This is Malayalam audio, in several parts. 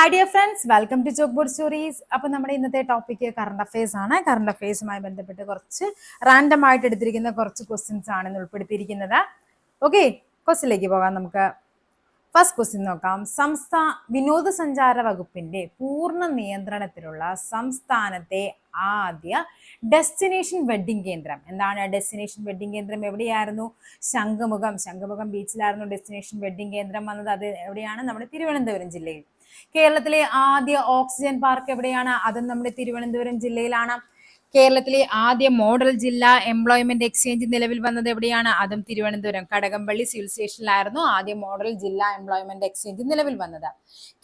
Hi dear friends welcome to chalkboard stories അപ്പൊ നമ്മുടെ ഇന്നത്തെ ടോപ്പിക്ക് കറണ്ട് അഫയേഴ്സ് ആണ്. കറണ്ട് അഫയേഴ്സുമായി ബന്ധപ്പെട്ട് കുറച്ച് റാൻഡം ആയിട്ട് എടുത്തിരിക്കുന്ന കുറച്ച് ക്വസ്റ്റ്യൻസ് ആണ് ഇന്ന് ഉൾപ്പെടുത്തിയിരിക്കുന്നത്. ഓക്കെ ക്വസ്റ്റിലേക്ക് പോകാം നമുക്ക്. ഫസ്റ്റ് ക്വസ്റ്റ്യൻ നോക്കാം. സംസ്ഥാന വിനോദസഞ്ചാര വകുപ്പിന്റെ പൂർണ നിയന്ത്രണത്തിലുള്ള സംസ്ഥാനത്തെ ആദ്യ ഡെസ്റ്റിനേഷൻ വെഡ്ഡിംഗ് കേന്ദ്രം. എന്താണ് ഡെസ്റ്റിനേഷൻ വെഡ്ഡിംഗ് കേന്ദ്രം? എവിടെയായിരുന്നു? ശംഖുമുഖം. ശംഖുമുഖം ബീച്ചിലായിരുന്നു ഡെസ്റ്റിനേഷൻ വെഡ്ഡിംഗ് കേന്ദ്രം വന്നത്. അത് എവിടെയാണ്? നമ്മുടെ തിരുവനന്തപുരം ജില്ലയിൽ. കേരളത്തിലെ ആദ്യ ഓക്സിജൻ പാർക്ക് എവിടെയാണ്? അതും നമ്മുടെ തിരുവനന്തപുരം ജില്ലയിലാണ്. കേരളത്തിലെ ആദ്യ മോഡൽ ജില്ലാ എംപ്ലോയ്മെന്റ് എക്സ്ചേഞ്ച് നിലവിൽ വന്നത് എവിടെയാണ്? അതും തിരുവനന്തപുരം. കടകംപള്ളി സിവിൽ സ്റ്റേഷനിലായിരുന്നു ആദ്യ മോഡൽ ജില്ലാ എംപ്ലോയ്മെന്റ് എക്സ്ചേഞ്ച് നിലവിൽ വന്നത്.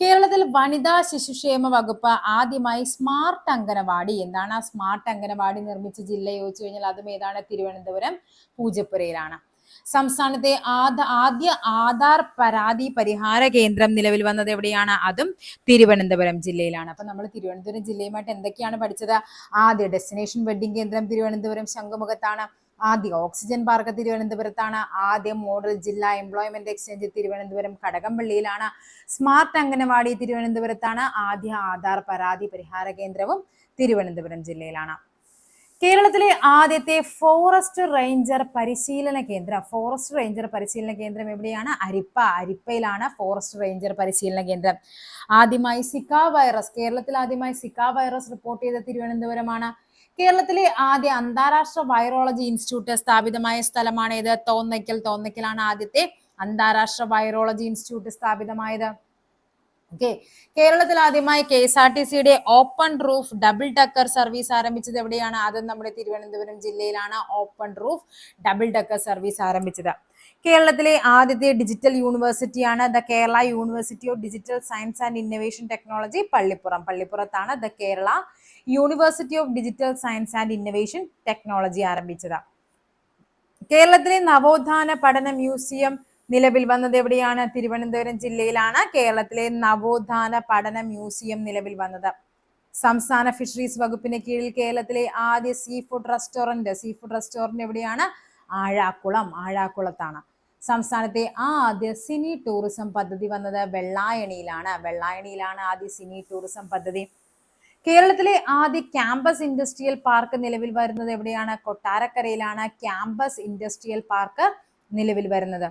കേരളത്തിൽ വനിതാ ശിശുക്ഷേമ വകുപ്പ് ആദ്യമായി സ്മാർട്ട് അംഗനവാടി എന്താണ് ആ സ്മാർട്ട് അംഗനവാടി നിർമ്മിച്ച ജില്ല ചോദിച്ചു കഴിഞ്ഞാൽ അതും ഏതാണ്? തിരുവനന്തപുരം പൂജപ്പുരയിലാണ്. സംസ്ഥാനത്തെ ആദ ആദ്യ ആധാർ പരാതി പരിഹാര കേന്ദ്രം നിലവിൽ വന്നത് എവിടെയാണ്? അതും തിരുവനന്തപുരം ജില്ലയിലാണ്. അപ്പൊ നമ്മൾ തിരുവനന്തപുരം ജില്ലയുമായിട്ട് എന്തൊക്കെയാണ് പഠിച്ചത്? ആദ്യ ഡെസ്റ്റിനേഷൻ വെഡിങ് കേന്ദ്രം തിരുവനന്തപുരം ശംഖുമുഖത്താണ്. ആദ്യ ഓക്സിജൻ പാർക്ക് തിരുവനന്തപുരത്താണ്. ആദ്യ മോഡൽ ജില്ലാ എംപ്ലോയ്മെന്റ് എക്സ്ചേഞ്ച് തിരുവനന്തപുരം കടകംപള്ളിയിലാണ്. സ്മാർട്ട് അംഗനവാടി തിരുവനന്തപുരത്താണ്. ആദ്യ ആധാർ പരാതി പരിഹാര കേന്ദ്രവും തിരുവനന്തപുരം ജില്ലയിലാണ്. കേരളത്തിലെ ആദ്യത്തെ ഫോറസ്റ്റ് റേഞ്ചർ പരിശീലന കേന്ദ്രം. ഫോറസ്റ്റ് റേഞ്ചർ പരിശീലന കേന്ദ്രം എവിടെയാണ്? അരിപ്പ. അരിപ്പയിലാണ് ഫോറസ്റ്റ് റേഞ്ചർ പരിശീലന കേന്ദ്രം. ആദ്യമായി സിക്ക വൈറസ് കേരളത്തിൽ ആദ്യമായി സിക്ക വൈറസ് റിപ്പോർട്ട് ചെയ്ത തിരുവനന്തപുരമാണ്. കേരളത്തിലെ ആദ്യ അന്താരാഷ്ട്ര വൈറോളജി ഇൻസ്റ്റിറ്റ്യൂട്ട് സ്ഥാപിതമായ സ്ഥലമാണ് ഇത് തോന്നയ്ക്കൽ. തോന്നയ്ക്കലാണ് ആദ്യത്തെ അന്താരാഷ്ട്ര വൈറോളജി ഇൻസ്റ്റിറ്റ്യൂട്ട് സ്ഥാപിതമായത്. ഓക്കെ കേരളത്തിൽ ആദ്യമായി കെ എസ് ആർ ടി സിയുടെ open roof double decker service ആരംഭിച്ചത് എവിടെയാണ്? അത് നമ്മുടെ തിരുവനന്തപുരം ജില്ലയിലാണ് open roof double decker service ആരംഭിച്ചത്. കേരളത്തിലെ ആദ്യത്തെ digital യൂണിവേഴ്സിറ്റിയാണ് the Kerala university of digital science and innovation technology Pallippuram. പള്ളിപ്പുറത്താണ് the Kerala university of digital science and innovation technology ആരംഭിച്ചത്. കേരളത്തിലെ നവോത്ഥാന പഠന മ്യൂസിയം നിലവിൽ വന്നത് എവിടെയാണ്? തിരുവനന്തപുരം ജില്ലയിലാണ്. കേരളത്തിലെ നവോത്ഥാന പഠന മ്യൂസിയം നിലവിൽ വന്നത്. സംസ്ഥാന ഫിഷറീസ് വകുപ്പിന് കീഴിൽ കേരളത്തിലെ ആദ്യ sea food restaurant seafood restaurant എവിടെയാണ്? ആഴാക്കുളം. ആഴാക്കുളത്താണ്. സംസ്ഥാനത്തെ ആദ്യ സിനി ടൂറിസം പദ്ധതി വന്നത് വെള്ളായണിയിലാണ്. വെള്ളായണിയിലാണ് ആദ്യ സിനി ടൂറിസം പദ്ധതി. കേരളത്തിലെ ആദ്യ ക്യാമ്പസ് ഇൻഡസ്ട്രിയൽ പാർക്ക് നിലവിൽ വരുന്നത് എവിടെയാണ്? കൊട്ടാരക്കരയിലാണ് ക്യാമ്പസ് ഇൻഡസ്ട്രിയൽ പാർക്ക് നിലവിൽ വരുന്നത്.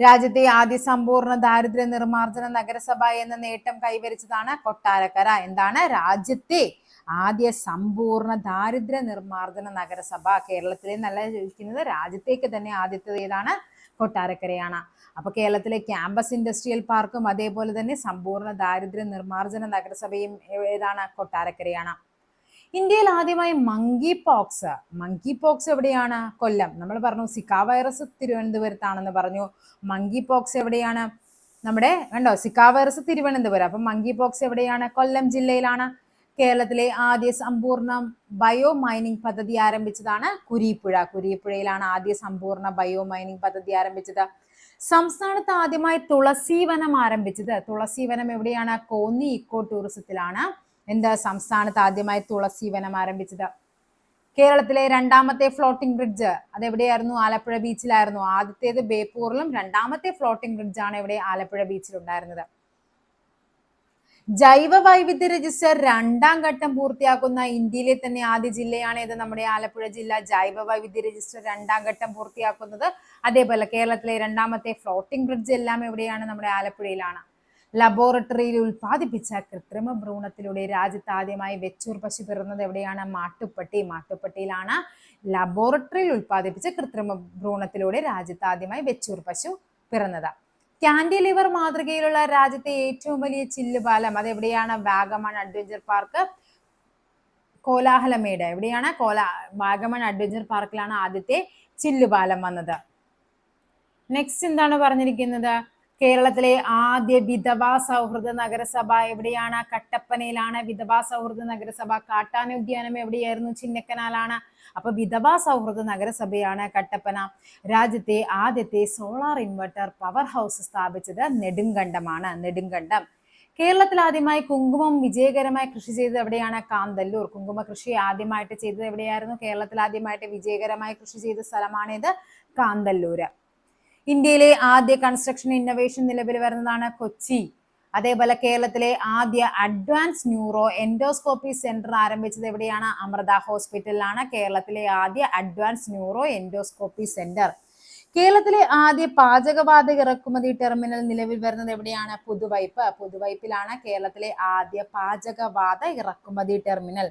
രാജ്യത്തെ ആദ്യ സമ്പൂർണ ദാരിദ്ര്യ നിർമ്മാർജന നഗരസഭ എന്ന നേട്ടം കൈവരിച്ചതാണ് കൊട്ടാരക്കര. എന്താണ്? രാജ്യത്തെ ആദ്യ സമ്പൂർണ ദാരിദ്ര്യ നിർമ്മാർജന നഗരസഭ. കേരളത്തിലെ നല്ല ചോദിക്കുന്നത് രാജ്യത്തേക്ക് തന്നെ ആദ്യത്തെ ഏതാണ്? കൊട്ടാരക്കരയാണ്. അപ്പൊ കേരളത്തിലെ ക്യാമ്പസ് ഇൻഡസ്ട്രിയൽ പാർക്കും അതേപോലെ തന്നെ സമ്പൂർണ ദാരിദ്ര്യ നിർമ്മാർജന നഗരസഭയും ഏതാണ്? കൊട്ടാരക്കരയാണ്. ഇന്ത്യയിൽ ആദ്യമായി മങ്കി പോക്സ് മങ്കി പോക്സ് എവിടെയാണ്? കൊല്ലം. നമ്മൾ പറഞ്ഞു സിക്ക വൈറസ് തിരുവനന്തപുരത്താണെന്ന് പറഞ്ഞു. മങ്കി പോക്സ് എവിടെയാണ്? നമ്മുടെ കണ്ടോ? Zika virus Thiruvananthapuram. അപ്പൊ മങ്കി പോക്സ് എവിടെയാണ്? കൊല്ലം ജില്ലയിലാണ്. കേരളത്തിലെ ആദ്യ സമ്പൂർണ ബയോ മൈനിങ് പദ്ധതി ആരംഭിച്ചതാണ് കുരീപ്പുഴ. കുരീപ്പുഴയിലാണ് ആദ്യ സമ്പൂർണ ബയോ മൈനിങ് പദ്ധതി ആരംഭിച്ചത്. സംസ്ഥാനത്ത് ആദ്യമായി തുളസീവനം ആരംഭിച്ചത്. തുളസീവനം എവിടെയാണ്? കോന്നി ഇക്കോ ടൂറിസത്തിലാണ് എന്താ സംസ്ഥാനത്ത് ആദ്യമായി തുളസി വനം ആരംഭിച്ചത്? കേരളത്തിലെ രണ്ടാമത്തെ ഫ്ലോട്ടിംഗ് ബ്രിഡ്ജ് അതെവിടെയായിരുന്നു? ആലപ്പുഴ ബീച്ചിലായിരുന്നു ആദ്യത്തേത് ബേപ്പൂറിലും രണ്ടാമത്തെ ഫ്ലോട്ടിംഗ് ബ്രിഡ്ജ് ആണ് ഇവിടെ ആലപ്പുഴ ബീച്ചിൽ ഉണ്ടായിരുന്നത് ജൈവ വൈവിധ്യ രജിസ്റ്റർ രണ്ടാം ഘട്ടം പൂർത്തിയാക്കുന്ന ഇന്ത്യയിലെ തന്നെ ആദ്യ ജില്ലയാണ് ഇത് നമ്മുടെ ആലപ്പുഴ ജില്ല. ജൈവ വൈവിധ്യ രജിസ്റ്റർ രണ്ടാം ഘട്ടം പൂർത്തിയാക്കുന്നത് അതേപോലെ കേരളത്തിലെ രണ്ടാമത്തെ ഫ്ലോട്ടിംഗ് ബ്രിഡ്ജ് എല്ലാം എവിടെയാണ്? നമ്മുടെ ആലപ്പുഴയിലാണ്. ലബോറട്ടറിയിൽ ഉൽപ്പാദിപ്പിച്ച കൃത്രിമ ഭ്രൂണത്തിലൂടെ രാജ്യത്ത് ആദ്യമായി വെച്ചൂർ പശു പിറന്നത് എവിടെയാണ്? മാട്ടുപ്പട്ടി. മാട്ടുപ്പട്ടിയിലാണ് ലബോറട്ടറിയിൽ ഉൽപ്പാദിപ്പിച്ച കൃത്രിമ ഭ്രൂണത്തിലൂടെ രാജ്യത്ത് ആദ്യമായി വെച്ചൂർ പശു പിറന്നത്. കാൻഡിലിവർ മാതൃകയിലുള്ള രാജ്യത്തെ ഏറ്റവും വലിയ ചില്ലുപാലം അതെവിടെയാണ്? Vagamon adventure park Kolahalamedu. എവിടെയാണ്? കോലാ വാഗമൺ അഡ്വഞ്ചർ പാർക്കിലാണ് ആദ്യത്തെ ചില്ലുപാലം വന്നത്. നെക്സ്റ്റ് എന്താണ് പറഞ്ഞിരിക്കുന്നത്? കേരളത്തിലെ ആദ്യ വിധവാ സൗഹൃദ നഗരസഭ എവിടെയാണ്? കട്ടപ്പനയിലാണ് വിധവാ സൗഹൃദ നഗരസഭ. കാട്ടാനുദ്യാനം എവിടെയായിരുന്നു? ചിന്നക്കനാലാണ്. അപ്പൊ വിധവാ സൗഹൃദ നഗരസഭയാണ് കട്ടപ്പന. രാജ്യത്തെ ആദ്യത്തെ സോളാർ ഇൻവെർട്ടർ പവർ ഹൗസ് സ്ഥാപിച്ചത് നെടുങ്കണ്ടമാണ്. നെടുങ്കണ്ടം. കേരളത്തിൽ ആദ്യമായി കുങ്കുമം വിജയകരമായി കൃഷി ചെയ്തത് എവിടെയാണ്? കാന്തല്ലൂർ. കുങ്കുമ കൃഷി ആദ്യമായിട്ട് ചെയ്തത് എവിടെയായിരുന്നു? കേരളത്തിൽ ആദ്യമായിട്ട് വിജയകരമായി കൃഷി ചെയ്ത സ്ഥലമാണിത് കാന്തല്ലൂര്. ഇന്ത്യയിലെ ആദ്യ കൺസ്ട്രക്ഷൻ ഇന്നോവേഷൻ നിലവിൽ വരുന്നതാണ് കൊച്ചി. അതേപോലെ കേരളത്തിലെ ആദ്യ അഡ്വാൻസ് ന്യൂറോ എൻഡോസ്കോപ്പി സെന്റർ ആരംഭിച്ചത് എവിടെയാണ്? അമൃത ഹോസ്പിറ്റലിലാണ് കേരളത്തിലെ ആദ്യ അഡ്വാൻസ് ന്യൂറോ എൻഡോസ്കോപ്പി സെന്റർ കേരളത്തിലെ ആദ്യ പാചകവാതക ഇറക്കുമതി ടെർമിനൽ നിലവിൽ വരുന്നത് എവിടെയാണ്? പുതുവൈപ്പ്. പുതുവൈപ്പിലാണ് കേരളത്തിലെ ആദ്യ പാചകവാത ഇറക്കുമതി ടെർമിനൽ.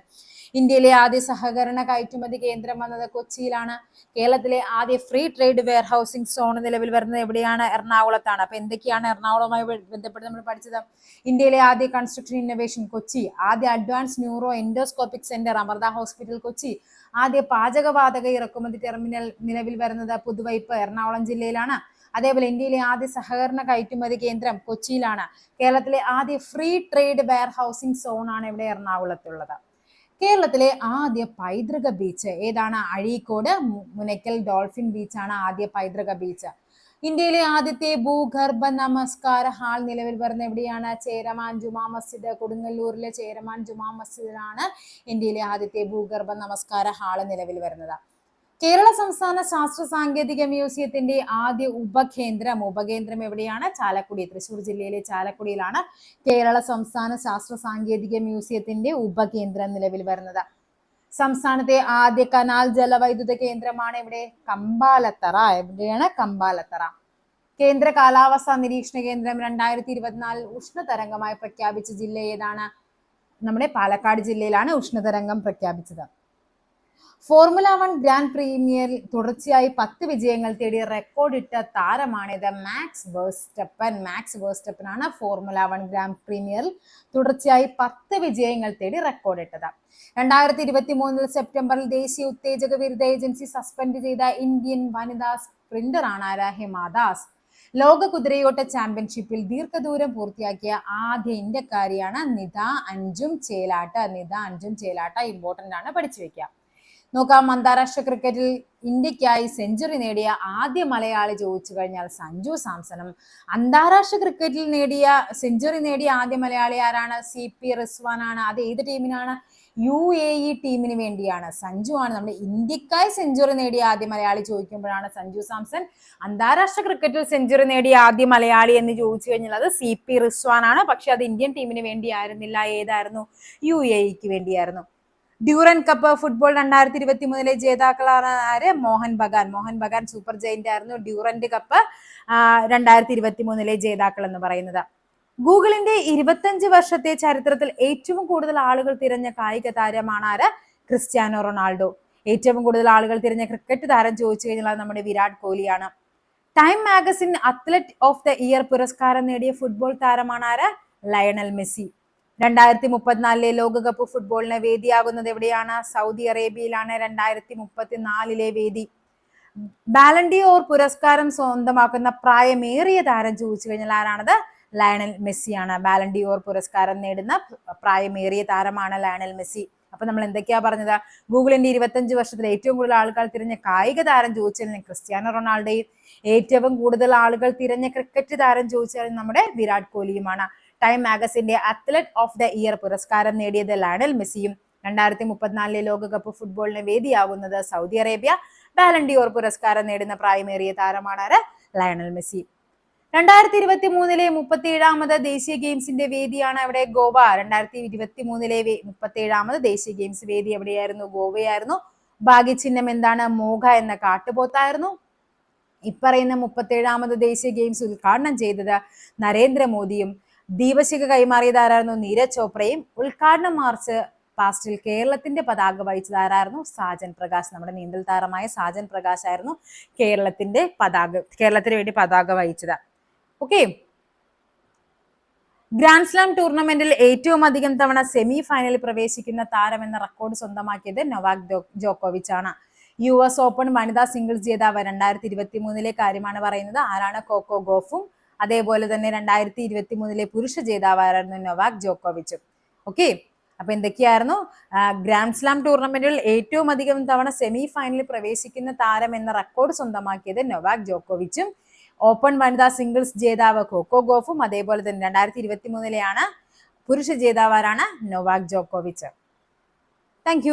ഇന്ത്യയിലെ ആദ്യ സഹകരണ കയറ്റുമതി കേന്ദ്രം വന്നത് കൊച്ചിയിലാണ്. കേരളത്തിലെ ആദ്യ free trade warehousing zone നിലവിൽ വരുന്നത് എവിടെയാണ്? എറണാകുളത്താണ്. അപ്പൊ എന്തൊക്കെയാണ് എറണാകുളവുമായി ബന്ധപ്പെട്ട് നമ്മൾ പഠിച്ചത്? ഇന്ത്യയിലെ ആദ്യ കൺസ്ട്രക്ഷൻ ഇന്നോവേഷൻ കൊച്ചി ആദ്യ advance neuro endoscopic centre Amrita hospital Kochi ആദ്യ പാചകവാതക ഇറക്കുമതി ടെർമിനൽ നിലവിൽ വരുന്നത് പുതുവൈപ്പ് എറണാകുളം ജില്ലയിലാണ്. അതേപോലെ ഇന്ത്യയിലെ ആദ്യ സഹകരണ കയറ്റുമതി കേന്ദ്രം കൊച്ചിയിലാണ്. കേരളത്തിലെ ആദ്യ free trade warehousing zone ആണ് ഇവിടെ എറണാകുളത്തുള്ളത്. കേരളത്തിലെ ആദ്യ പൈതൃക ബീച്ച് ഏതാണ്? അഴീക്കോട് മുനയ്ക്കൽ ഡോൾഫിൻ ബീച്ചാണ് ആദ്യ പൈതൃക ബീച്ച് ഇന്ത്യയിലെ ആദ്യത്തെ ഭൂഗർഭ നമസ്കാര ഹാൾ നിലവിൽ വരുന്ന എവിടെയാണ്? ചേരമാൻ ജുമാ മസ്ജിദ് കൊടുങ്ങല്ലൂരിലെ ചേരമാൻ ജുമാ മസ്ജിദിലാണ് ഇന്ത്യയിലെ ആദ്യത്തെ ഭൂഗർഭ നമസ്കാര ഹാൾ നിലവിൽ വരുന്നത്. കേരള സംസ്ഥാന ശാസ്ത്ര സാങ്കേതിക മ്യൂസിയത്തിന്റെ ആദ്യ ഉപകേന്ദ്രം ഉപകേന്ദ്രം എവിടെയാണ്? ചാലക്കുടി തൃശൂർ ജില്ലയിലെ ചാലക്കുടിയിലാണ് കേരള സംസ്ഥാന ശാസ്ത്ര സാങ്കേതിക മ്യൂസിയത്തിന്റെ ഉപകേന്ദ്രം നിലവിൽ വരുന്നത്. സംസ്ഥാനത്തെ ആദ്യ കനാൽ ജലവൈദ്യുത കേന്ദ്രമാണ് ഇവിടെ കമ്പാലത്തറ. എവിടെയാണ്? കമ്പാലത്തറ. കേന്ദ്ര കാലാവസ്ഥാ നിരീക്ഷണ കേന്ദ്രം രണ്ടായിരത്തി ഇരുപത്തിനാലിൽ ഉഷ്ണതരംഗമായി പ്രഖ്യാപിച്ച ജില്ല ഏതാണ്? നമ്മുടെ പാലക്കാട് ജില്ലയിലാണ് ഉഷ്ണതരംഗം പ്രഖ്യാപിച്ചത്. ഫോർമുല വൺ ഗ്രാൻഡ് പ്രീമിയറിൽ തുടർച്ചയായി പത്ത് വിജയങ്ങൾ തേടി റെക്കോർഡിട്ട താരമാണിത് മാക്സ് വേർസ്റ്റപ്പൻ മാക്സ് വേർസ്റ്റപ്പനാണ് ഫോർമുല വൺ ഗ്രാൻഡ് പ്രീമിയറിൽ തുടർച്ചയായി പത്ത് വിജയങ്ങൾ തേടി റെക്കോർഡിട്ടത്. രണ്ടായിരത്തി ഇരുപത്തി മൂന്നിൽ സെപ്റ്റംബറിൽ ദേശീയ ഉത്തേജക വിരുദ്ധ ഏജൻസി സസ്പെൻഡ് ചെയ്ത ഇന്ത്യൻ വനിതാ സ്പ്രിന്ററാണ് ആരാ ഹിമാദാസ് ലോക കുതിരയോട്ട ചാമ്പ്യൻഷിപ്പിൽ ദീർഘദൂരം പൂർത്തിയാക്കിയ ആദ്യ ഇന്ത്യക്കാരിയാണ് നിത അഞ്ചും ചേലാട്ട. നിത അഞ്ചും ചേലാട്ട ഇമ്പോർട്ടന്റ് ആണ് പഠിച്ചു വെക്കുക. നോക്കാം അന്താരാഷ്ട്ര ക്രിക്കറ്റിൽ ഇന്ത്യക്കായി സെഞ്ചുറി നേടിയ ആദ്യ മലയാളി ചോദിച്ചു കഴിഞ്ഞാൽ സഞ്ജു സാംസണും. അന്താരാഷ്ട്ര ക്രിക്കറ്റിൽ നേടിയ സെഞ്ചുറി നേടിയ ആദ്യ മലയാളി ആരാണ്? സി പി റിസ്വാൻ ആണ്. അത് ഏത് ടീമിനാണ്? യു എ ഇ ടീമിന് വേണ്ടിയാണ്. സഞ്ജു ആണ് നമ്മുടെ ഇന്ത്യക്കായി സെഞ്ചുറി നേടിയ ആദ്യ മലയാളി ചോദിക്കുമ്പോഴാണ് സഞ്ജു സാംസൺ അന്താരാഷ്ട്ര ക്രിക്കറ്റിൽ സെഞ്ചുറി നേടിയ ആദ്യ മലയാളി എന്ന് ചോദിച്ചു കഴിഞ്ഞാൽ അത് സി പി റിസ്വാൻ ആണ്. പക്ഷെ അത് ഇന്ത്യൻ ടീമിന് വേണ്ടിയായിരുന്നില്ല. ഏതായിരുന്നു? യു എ ഇക്ക് വേണ്ടിയായിരുന്നു. ഡ്യൂറൻ കപ്പ് ഫുട്ബോൾ രണ്ടായിരത്തി ഇരുപത്തി മൂന്നിലെ ജേതാക്കളാണ് ആര്? മോഹൻ ബഗാൻ. മോഹൻ ബഗാൻ സൂപ്പർ ജയിന്റ് ആയിരുന്നു ഡ്യൂറന്റ് കപ്പ് രണ്ടായിരത്തി ഇരുപത്തി മൂന്നിലെ ജേതാക്കൾ എന്ന് പറയുന്നത്. ഗൂഗിളിന്റെ ഇരുപത്തഞ്ച് വർഷത്തെ ചരിത്രത്തിൽ ഏറ്റവും കൂടുതൽ ആളുകൾ തിരഞ്ഞ കായിക താരമാണ് ആര്? Cristiano Ronaldo. ഏറ്റവും കൂടുതൽ ആളുകൾ തിരഞ്ഞ ക്രിക്കറ്റ് താരം ചോദിച്ചു കഴിഞ്ഞാൽ നമ്മുടെ Virat കോഹ്ലിയാണ്. Time magazine athlete of the year പുരസ്കാരം നേടിയ ഫുട്ബോൾ താരമാണ് ആര്? Lionel Messi. രണ്ടായിരത്തി മുപ്പത്തിനാലിലെ ലോകകപ്പ് ഫുട്ബോളിന് വേദിയാകുന്നത് എവിടെയാണ്? സൗദി അറേബ്യയിലാണ് രണ്ടായിരത്തി മുപ്പത്തിനാലിലെ വേദി ബാലൻഡിയോർ പുരസ്കാരം സ്വന്തമാക്കുന്ന പ്രായമേറിയ താരം ചോദിച്ചു കഴിഞ്ഞാൽ ആരാണത്? ലയണൽ മെസ്സിയാണ് ബാലൻഡിയോർ പുരസ്കാരം നേടുന്ന പ്രായമേറിയ താരമാണ് ലയണൽ മെസ്സി അപ്പൊ നമ്മൾ എന്തൊക്കെയാ പറഞ്ഞത്? ഗൂഗിളിന്റെ ഇരുപത്തഞ്ച് വർഷത്തിൽ ഏറ്റവും കൂടുതൽ ആളുകൾ തിരഞ്ഞ കായിക താരം ചോദിച്ചാൽ ക്രിസ്ത്യാനോ റൊണാൾഡോയും. ഏറ്റവും കൂടുതൽ ആളുകൾ തിരഞ്ഞ ക്രിക്കറ്റ് താരം ചോദിച്ചാൽ നമ്മുടെ വിരാട് കോഹ്ലിയുമാണ്. ടൈം മാഗസിന്റെ അത്ലറ്റ് ഓഫ് ദ ഇയർ പുരസ്കാരം നേടിയത് ലയണൽ മെസ്സിയും രണ്ടായിരത്തി മുപ്പത്തിനാലിലെ ലോകകപ്പ് ഫുട്ബോളിന് വേദിയാകുന്നത് സൗദി അറേബ്യ ബാലൻഡിയോർ പുരസ്കാരം നേടുന്ന പ്രായമേറിയ താരമാണ് ലയണൽ മെസ്സി. രണ്ടായിരത്തി ഇരുപത്തി മൂന്നിലെ മുപ്പത്തി ഏഴാമത് ദേശീയ ഗെയിംസിന്റെ വേദിയാണ് അവിടെ ഗോവ. രണ്ടായിരത്തി ഇരുപത്തി മൂന്നിലെ മുപ്പത്തി ഏഴാമത് ദേശീയ ഗെയിംസ് വേദി എവിടെയായിരുന്നു? ഗോവയായിരുന്നു. ഭാഗ്യചിഹ്നം എന്താണ്? മോഘ എന്ന കാട്ടുപോത്തായിരുന്നു. ഇപ്പറയുന്ന മുപ്പത്തി ഏഴാമത് ദേശീയ ഗെയിംസ് ഉദ്ഘാടനം ചെയ്തത് നരേന്ദ്രമോദിയും ദീപശിഖ കൈമാറിയത് ആരായിരുന്നു? നീരജ് ചോപ്രയും. ഉദ്ഘാടന മാർച്ച് പാസ്റ്റിൽ കേരളത്തിന്റെ പതാക വഹിച്ചത് ആരായിരുന്നു? സാജൻ പ്രകാശ്. നമ്മുടെ നീന്തൽ താരമായ സാജൻ പ്രകാശ് ആയിരുന്നു കേരളത്തിന്റെ പതാക കേരളത്തിന് വേണ്ടി പതാക വഹിച്ചത്. ഓക്കെ ഗ്രാൻഡ് സ്ലാം ടൂർണമെന്റിൽ ഏറ്റവും അധികം തവണ സെമി ഫൈനലിൽ പ്രവേശിക്കുന്ന താരം എന്ന റെക്കോർഡ് സ്വന്തമാക്കിയത് നൊവാക് ജോക്കോവിച്ച് ആണ്. യു എസ് ഓപ്പൺ വനിതാ സിംഗിൾസ് ജേതാവ് രണ്ടായിരത്തി ഇരുപത്തി മൂന്നിലെ കാര്യമാണ് പറയുന്നത്. ആരാണ്? കോക്കോ ഗോഫും അതേപോലെ തന്നെ രണ്ടായിരത്തി ഇരുപത്തി മൂന്നിലെ പുരുഷ ജേതാവായിരുന്നു നൊവാക് ജോക്കോവിച്ചും. ഓക്കെ അപ്പൊ എന്തൊക്കെയായിരുന്നു? ഗ്രാൻഡ് സ്ലാം ടൂർണമെന്റിൽ ഏറ്റവും അധികം തവണ സെമി ഫൈനലിൽ പ്രവേശിക്കുന്ന താരം എന്ന റെക്കോർഡ് സ്വന്തമാക്കിയത് നൊവാക് ജോക്കോവിച്ചും. ഓപ്പൺ വനിതാ സിംഗിൾസ് ജേതാവ് കോക്കോ ഗോഫും അതേപോലെ തന്നെ രണ്ടായിരത്തി ഇരുപത്തി മൂന്നിലെയാണ് പുരുഷ ജേതാവാരാണ് നൊവാക് ജോക്കോവിച്ച്. താങ്ക്